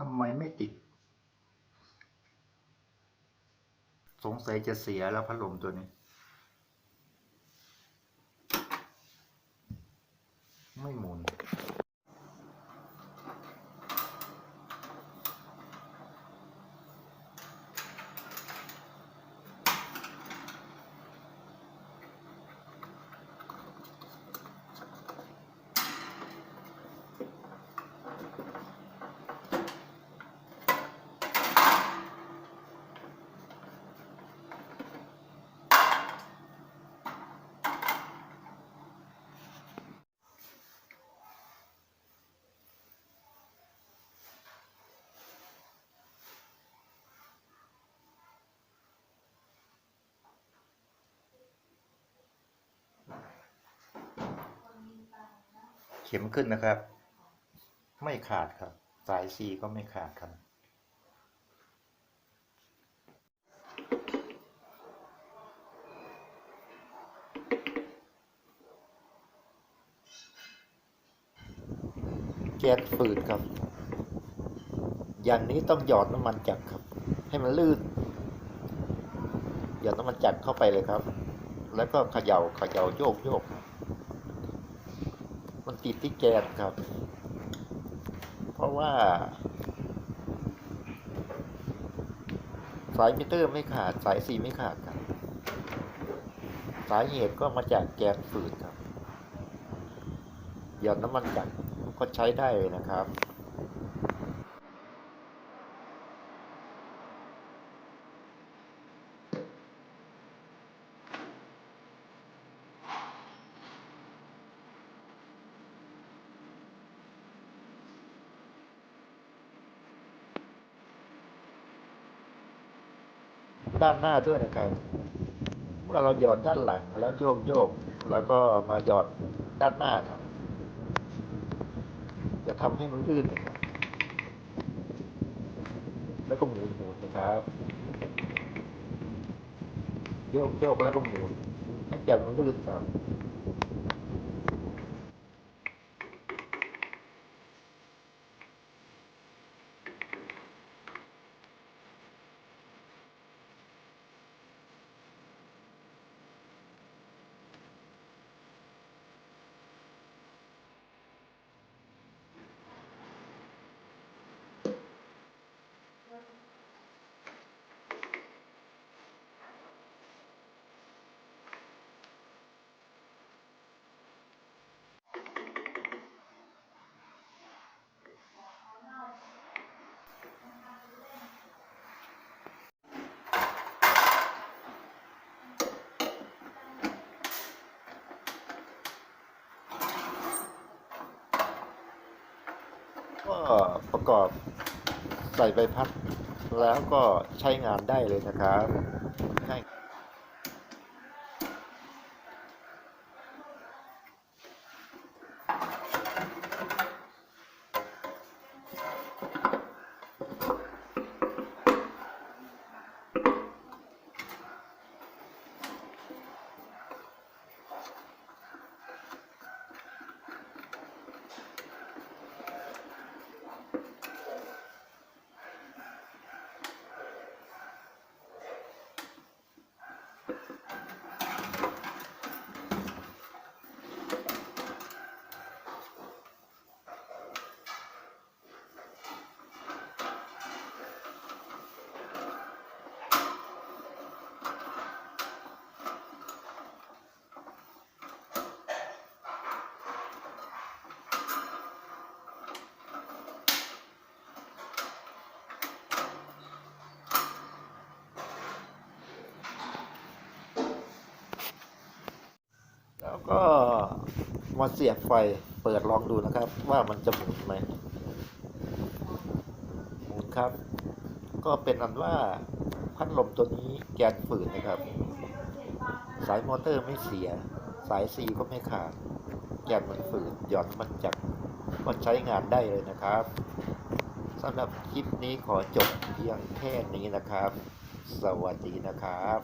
ทำไมไม่ติด สงสัยจะเสียแล้วพัดลมตัวนี้ ไม่หมุน เข็มขึ้นนะครับ ไม่ขาดครับ สายซีก็ไม่ขาดครับ แก๊สฝืดครับ อย่างนี้ต้องหยอดน้ำมันจักรครับ ให้มันลื่นหยอดน้ำมันจักรเข้าไปเลยครับ แล้วก็เขย่าเขย่าโยกโยก มันติดที่แกนครับ เพราะว่า สายมิเตอร์ไม่ขาดสายสีไม่ขาดครับ สาเหตุก็มาจากแกนฝืดครับหยอดน้ำมันจักรก็ใช้ได้เลยนะครับ ด้านหน้าด้วยนะครับเมื่อเราหยอดด้านหลังแล้วโยกโยกแล้วก็มาหยอดด้านหน้าครับ จะทำให้มันลื่นนะครับแล้วก็หมุนหมุนนะครับโยกโยกแล้วก็หมุนให้แกมันลื่นครับ ก็ประกอบใส่ใบพัดแล้วก็ใช้งานได้เลยนะครับใช่ แล้ว ก็มาเสียบไฟเปิดลองดูนะครับ ว่ามันจะหมุนไหมหมุนครับ ก็เป็นอันว่าพัดลมตัวนี้แกนฝืนนะครับ สายมอเตอร์ไม่เสีย สายซีก็ไม่ขาดแกนมันฝืนหย่อนมันจักก็ใช้งานได้เลยนะครับสำหรับคลิปนี้ขอจบเพียงแค่นี้นะครับ สวัสดีนะครับ